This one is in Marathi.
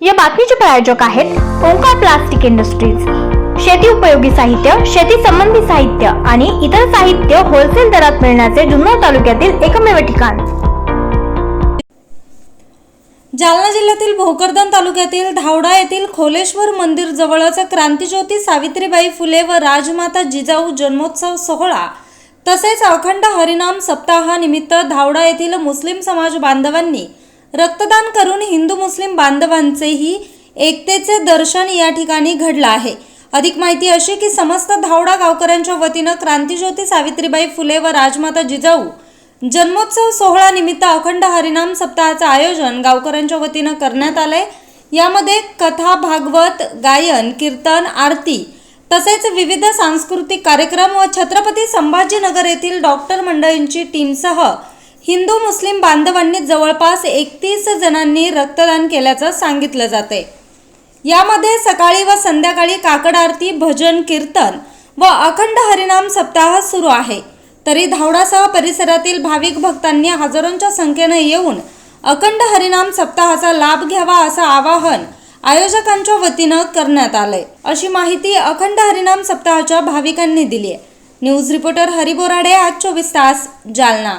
या बातमीचे प्रायोजक आहेत ओंकार प्लास्टिक इंडस्ट्रीज. शेती उपयोगी साहित्य शेती संबंधी साहित्य आणि इतर साहित्य होलसेल दरात मिळण्याचे जुन्नर तालुक्यातील एकमेव ठिकाण. जालना जिल्ह्यातील भोकरदन तालुक्यातील धावडा येथील खोलेश्वर मंदिर जवळच क्रांतिज्योती सावित्रीबाई फुले व राजमाता जिजाऊ जन्मोत्सव सोहळा तसेच अखंड हरिनाम सप्ताहानिमित्त धावडा येथील मुस्लिम समाज बांधवांनी रक्तदान करून हिंदू मुस्लिम बांधवांचेही एकतेचे दर्शन या ठिकाणी घडलं आहे. अधिक माहिती अशी की समस्त धावडा गावकऱ्यांच्या वतीनं क्रांतीज्योती सावित्रीबाई फुले व राजमाता जिजाऊ जन्मोत्सव सोहळा निमित्त अखंड हरिनाम सप्ताहाचं आयोजन गावकऱ्यांच्या वतीनं करण्यात आलंय. यामध्ये कथा भागवत गायन कीर्तन आरती तसेच विविध सांस्कृतिक कार्यक्रम व छत्रपती संभाजीनगर येथील डॉक्टर मंडळींची टीमसह हिंदू मुस्लिम बांधवांनी जवळपास एकतीस जणांनी रक्तदान केल्याचं सांगितलं जाते यामध्ये सकाळी व संध्याकाळी काकड आरती भजन कीर्तन व अखंड हरिनाम सप्ताह सुरू आहे. तरी धावडासह परिसरातील भाविक भक्तांनी हजारोंच्या संख्येने येऊन अखंड हरिनाम सप्ताहाचा लाभ घ्यावा असं आवाहन आयोजकांच्या वतीनं करण्यात आलंय. अशी माहिती अखंड हरिनाम सप्ताहाच्या भाविकांनी दिली आहे न्यूज रिपोर्टर हरिबोराडे आज चोवीस तास जालना.